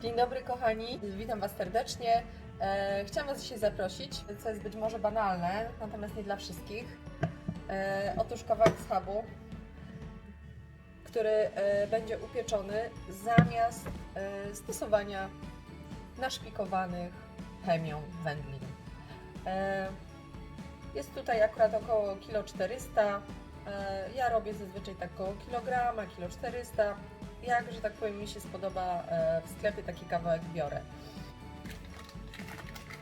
Dzień dobry kochani, witam Was serdecznie. E, chciałam Was dzisiaj zaprosić, co jest być może banalne, natomiast nie dla wszystkich. E, otóż kawałek schabu, który e, będzie upieczony zamiast stosowania naszpikowanych chemią wędlin. Jest tutaj akurat około 1,4 kg. Ja robię zazwyczaj tak około kilograma, 1,4 kg. Jak, że tak powiem, mi się spodoba e, w sklepie taki kawałek biorę.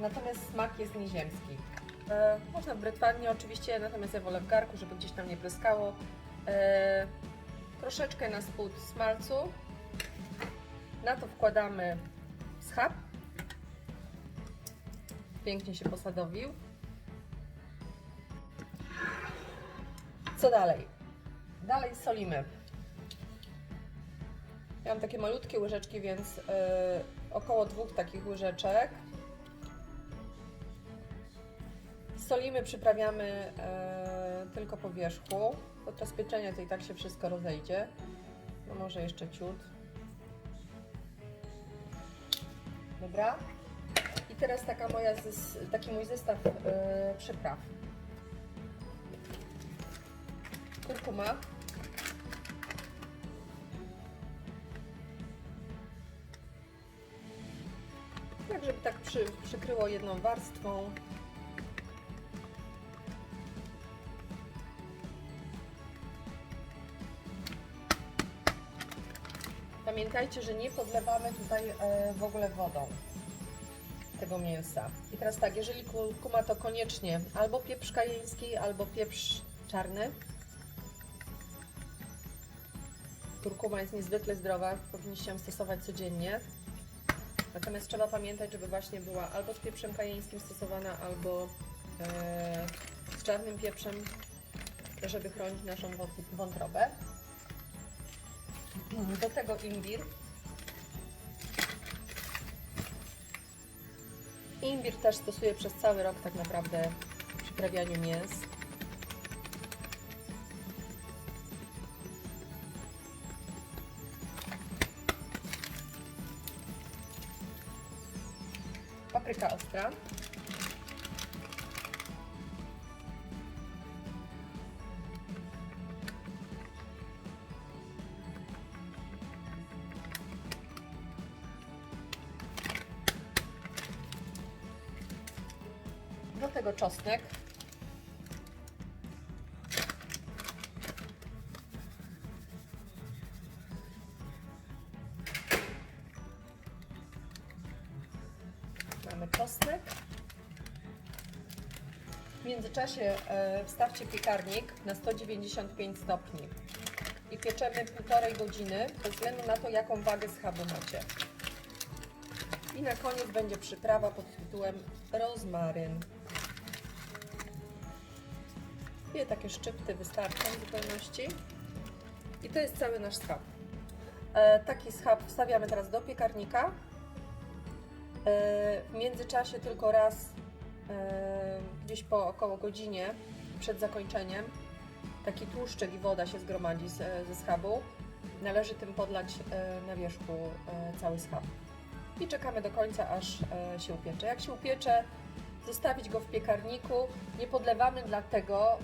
Natomiast smak jest nieziemski. E, można w brytwarni oczywiście, natomiast ja wolę w garku, żeby gdzieś tam nie pryskało. E, troszeczkę na spód smalcu. Na to wkładamy schab. Pięknie się posadowił. Co dalej? Dalej solimy. Ja mam takie malutkie łyżeczki, więc yy, około dwóch takich łyżeczek. Solimy, przyprawiamy yy, tylko po wierzchu. Podczas pieczenia to i tak się wszystko rozejdzie. No może jeszcze ciut. Dobra. I teraz taka moja taki mój zestaw yy, przypraw. Kurkuma. Tak, żeby tak przy, przykryło jedną warstwą. Pamiętajcie, że nie podlewamy tutaj e, w ogóle wodą tego mięsa. I teraz tak, jeżeli kurkuma to koniecznie albo pieprz kajeński, albo pieprz czarny. Kurkuma jest niezwykle zdrowa, powinniście ją stosować codziennie. Natomiast trzeba pamiętać, żeby właśnie była albo z pieprzem kajeńskim stosowana, albo e, z czarnym pieprzem, żeby chronić naszą wą- wątrobę. Do tego imbir. Imbir też stosuję przez cały rok tak naprawdę w przyprawianiu mięs. Papryka ostra. Do tego czosnek. W międzyczasie e, wstawcie piekarnik na 195 stopni i pieczemy półtorej godziny bez względu na to, jaką wagę schabu macie. I na koniec będzie przyprawa pod tytułem rozmaryn. Dwie takie szczypty wystarczą w zupełności. I to jest cały nasz schab. E, taki schab wstawiamy teraz do piekarnika. E, w międzyczasie tylko raz, e, gdzieś po około godzinie przed zakończeniem, taki tłuszczyk i woda się zgromadzi z, ze schabu. Należy tym podlać e, na wierzchu e, cały schab. I czekamy do końca, aż e, się upiecze. Jak się upiecze, zostawić go w piekarniku. Nie podlewamy dlatego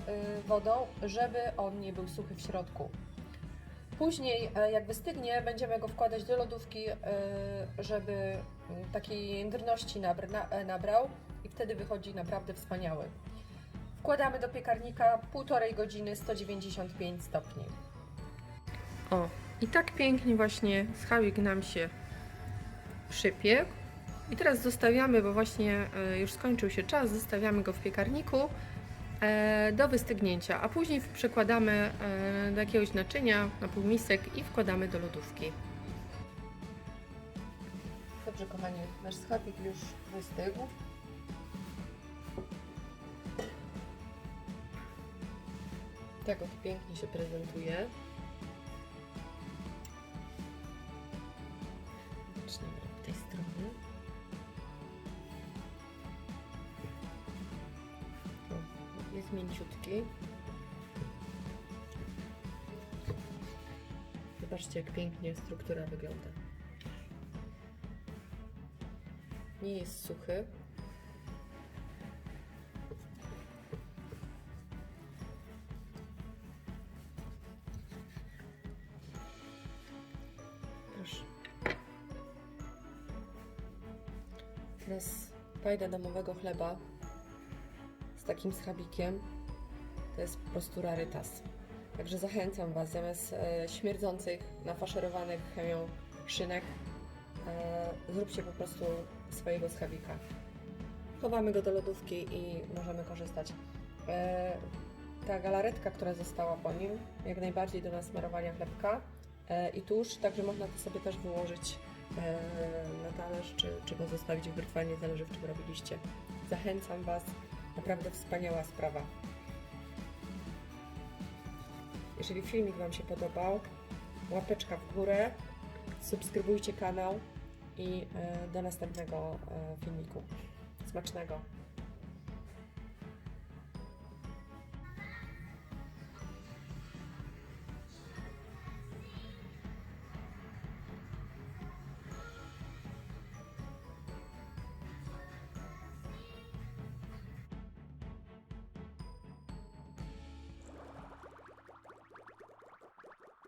wodą, żeby on nie był suchy w środku. Później, e, jak wystygnie, będziemy go wkładać do lodówki, e, żeby mm, takiej jędrności e, nabrał i wtedy wychodzi naprawdę wspaniały. Wkładamy do piekarnika półtorej godziny 195 stopni. O, i tak pięknie właśnie schałik nam się przypiekł. I teraz zostawiamy, bo właśnie już skończył się czas, zostawiamy go w piekarniku do wystygnięcia, a później przekładamy e, do jakiegoś naczynia na półmisek i wkładamy do lodówki. Dobrze kochani, nasz schabik już wystygł. Tak oto pięknie się prezentuje. Zaczniemy od tej strony. Mięciutki. Zobaczcie, jak pięknie struktura wygląda. nie jest suchy. Proszę. Teraz fajda domowego chleba takim schabikiem. To jest po prostu rarytas. Także zachęcam Was, zamiast e, śmierdzących, nafaszerowanych chemią szynek, e, zróbcie po prostu swojego schabika. Chowamy go do lodówki i możemy korzystać. E, ta galaretka, która została po nim, jak najbardziej do nasmarowania chlebka e, i tusz, także można to sobie też wyłożyć e, na talerz, czy, czy go zostawić w brytwanie, zależy w czym robiliście. Zachęcam Was, naprawdę wspaniała sprawa. Jeżeli filmik Wam się podobał, łapeczka w górę, subskrybujcie kanał i e, do następnego e, filmiku. Smacznego!